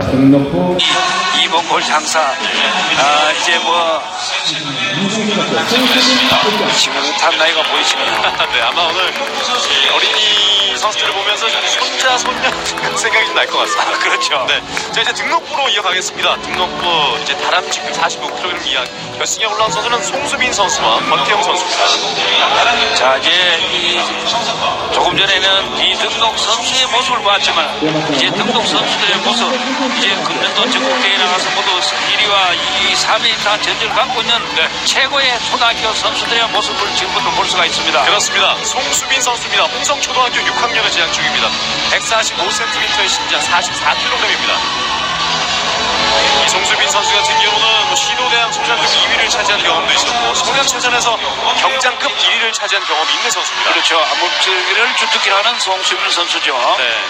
등록부 이번 골 장사. 아, 이제 뭐, 지긋한 나이가 보이시네요. 네, 아마 오늘 이 어린이 선수들을 보면서 손자, 손녀 생각이 좀 날 것 같습니다. 아, 그렇죠. 네. 자, 이제 등록부로 이어가겠습니다. 등록부 이제 다람쥐급 45kg 이하 결승에 올라온 선수는 송수빈 선수와 권태영 선수입니다. 자, 이제 이 조금 전에는 비등록 선수의 모습을 보았지만 이제 등록 선수들의 모습 이제 금년도 전국대회 나가서 모두 1위와 2위, 3위 다 전적을 갖고 있는 최고의 초등학교 선수들의 모습을 지금부터 볼 수가 있습니다. 그렇습니다. 송수빈 선수입니다. 홍성초등학교 6학년에 재학 중입니다. 145cm의 신장 44kg입니다. 이 송수빈 선수 같은 경우는 뭐 시도대학 소장급 2위를 차지한 경험도 있었고 소년체전에서 경장급 1위를 차지한 경험이 있는 선수입니다. 그렇죠. 암묵지를 주특기라는 송수빈 선수죠. 네.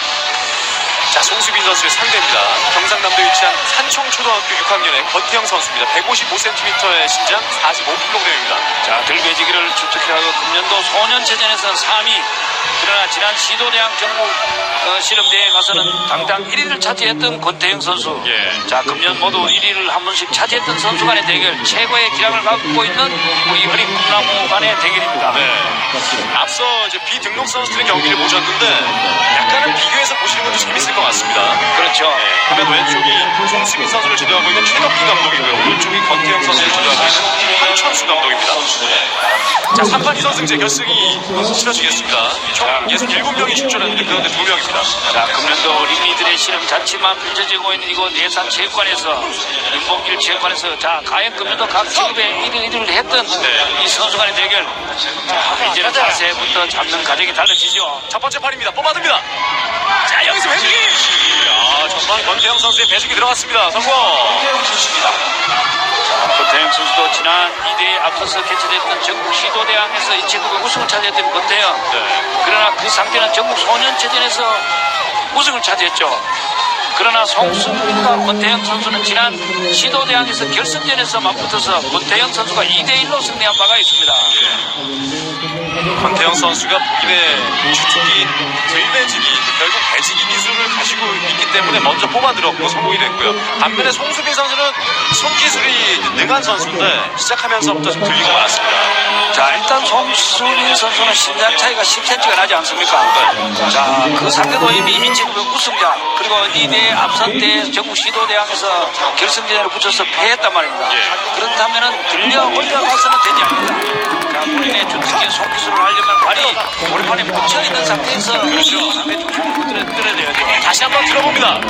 자, 송수빈 선수의 상대입니다. 경상남도에 위치한 산청초등학교 6학년의 권태영 선수입니다. 155cm의 신장 45kg입니다. 자, 들배지기를 주특기라고 금년도 소년체전에서는 3위. 그러나 지난 시도대학 전국 어, 실험대회에 가서는 당당 1위를 차지했던 권태영 선수. 예. 자, 금년 모두 1위를 한 번씩 차지했던 선수 간의 대결, 최고의 기량을 갖고 있는 우리 어린 꿈나무 간의 대결입니다. 네. 앞서 이제 비등록 선수들의 경기를 보셨는데 약간은 비교해서 보시는 것도 재밌을 것 같습니다. 그렇죠. 네. 화면 왼쪽이 송수빈 선수를 지도하고 있는 최덕기 감독이고요. 오른쪽이 권태영 선수를 지도하고 있는. 자, 3판 2선승제 결승이 치러지겠습니다. 총 67명이 출전했는데 그 가운데 2명입니다. 자, 금년도 어린이들의 실험 자치만 펼쳐지고 있는 이곳 예산 체육관에서 윤봉길 체육관에서 자, 과연 금년도 각 직업에 1위 1위를 했던 이 선수 간의 대결. 자, 이제는 자세부터 잡는 과정이 달라지죠. 첫 번째 판입니다. 뽑아듭니다. 자, 여기서 배수기! 야, 전반 권태영 선수의 배수기 들어갔습니다. 성공! 권태영 선수도 지난 2대에 앞서서 개최됐던 전국 시도대항에서 이 체급의 우승을 차지했던 권태영. 네. 그러나 그 상대는 전국 소년체전에서 우승을 차지했죠. 그러나 송수빈과 권태영 선수는 지난 시도대항에서 결승전에서 맞붙어서 권태영 선수가 2대1로 승리한 바가 있습니다. 권태영 선수가 복인의 주특기 들배지기 결국 배지기 기술을 가지고 있기 때문에 먼저 뽑아들었고 성공이 됐고요. 반면에 송수빈 선수는 손기술이 능한 선수인데 시작하면서부터 좀 들리고 말았습니다. 자, 일단 송수빈 선수는 신장 차이가 10cm가 나지 않습니까? 자, 그 상대도 이미 이체급의 우승자, 그리고 2대 앞선 때 전국 시도대항에서 결승전에 붙여서 패했단 말입니다. 예. 그렇다면은 들려 올려가서는 되지 않는다. 주특기 손기술을 하려면 발이 골판에 묻혀있는 상태에서 그렇죠. 상대 중심을 끌어, 끌어내야죠. 다시 한번 들어봅니다.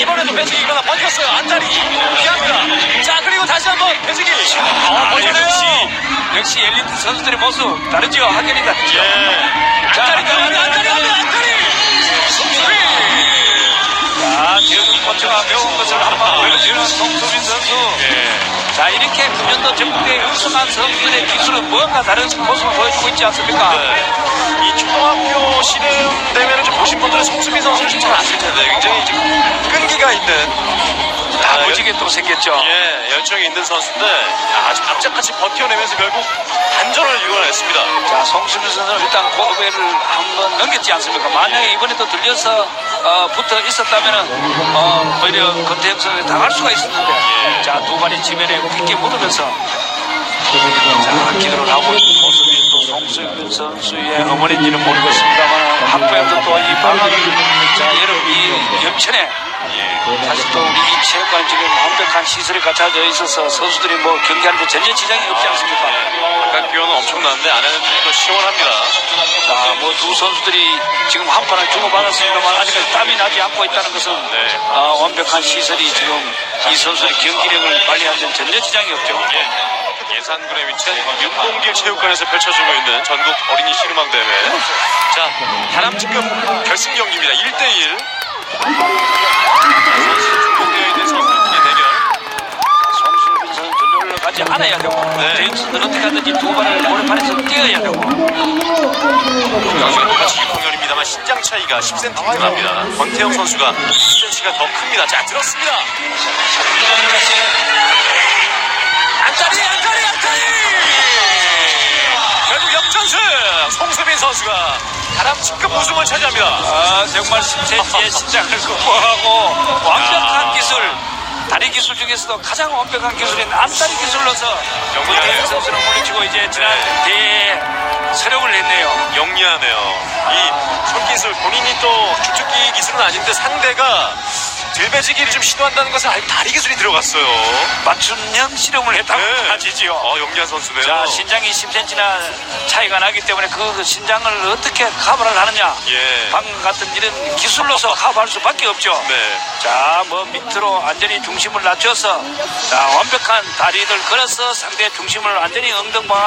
이번에도 배지기가 버텼어요. 안다리 피합니다. 자 그리고 다시 한번 배지기. 아, 아. 역시, 역시 엘리트 선수들의 모습 다르죠? 확연히 다르죠? 예. 자, 안다리 안다리 안다리. 송수빈. 자, 지금 코치가 배운 것을 한번 보여주는 송수빈 선수. 예. 자, 이렇게 금년도 전국대회 우승한 선수들의 기술은 무언가 다른 모습을 보여주고 있지 않습니까? 네. 이 초등학교 시름 대회를 좀 보신 분들은 송수빈 선수를 좀 잘 아실 텐데 굉장히 지금 끈기가 있는 다 아, 무지개 또 생겼죠. 예, 열정이 있는 선수인데 아주 악착같이 버텨내면서 결국 반전을 이뤄냈습니다. 자, 송수빈 선수는 일단 고도배를 한 번 넘겼지 않습니까? 만약에 이번에도 들려서 어, 붙어 있었다면은 어, 오히려 권태영 선수에 당할 수가 있었는데 자, 두 발이 지면에 깊게 묻으면서 자, 기도를 하고 있는 모습이 또 송수빈 선수의 어머니인지는 모르겠습니다만 학부에도 또 이 방학을 자, 여름 이 연천에 사실 또 우리 이 체육관 지금 완벽한 시설이 갖춰져 있어서 선수들이 뭐 경기하는데 전혀 지장이 없지 않습니까? 바깥 기온은 엄청난데 안에는 또 시원합니다. 자, 뭐 두 선수들이 지금 한 판을 주고받았습니다만 아직까지 땀이 나지 않고 있다는 것은 네. 아, 완벽한 시설이 지금 이 선수의 경기력을 데 전혀 지장이 없죠. 예. 예산군에 위치한 윤봉길 체육관에서 펼쳐지고 있는 전국 어린이 씨름왕 대회. 자, 다람쥐급 결승 경기입니다. 1대1. 올라가지 않아야 되고 네. 선수는 어떻게 하든지 두 발을 모래판에서 뛰어야 되고 양쪽이 똑같이 6학년입니다만 신장 차이가 10cm 납니다. 권태영 선수가 10cm가 더 큽니다. 자, 들었습니다. 안짜리, 안 역전승! 송수빈 선수가 다람쥐급 우승을 차지합니다. 아, 정말 10cm의 신장을 극복하고 다리 기술 중에서도 가장 완벽한 기술인 안다리 기술로서 영리하네요. 권태영 선수를 물리치고 이제 지난 네. 대회에 서력을 냈네요. 영리하네요. 이 손기술 본인이 또 주특기 기술은 아닌데 상대가 들배지기를 좀 시도한다는 것을 알고 다리 기술이 들어갔어요. 맞춤형 실험을 했다고 네. 하지지요. 어, 영리한 선수네요. 자, 신장이 10cm나 차이가 나기 때문에 그 신장을 어떻게 커버를 하느냐. 예. 방금 같은 이런 기술로서 커버할 수밖에 없죠. 네. 자, 뭐 밑으로 완전히 중심을 낮춰서 자, 완벽한 다리를 걸어서 상대 중심을 완전히 엉덩방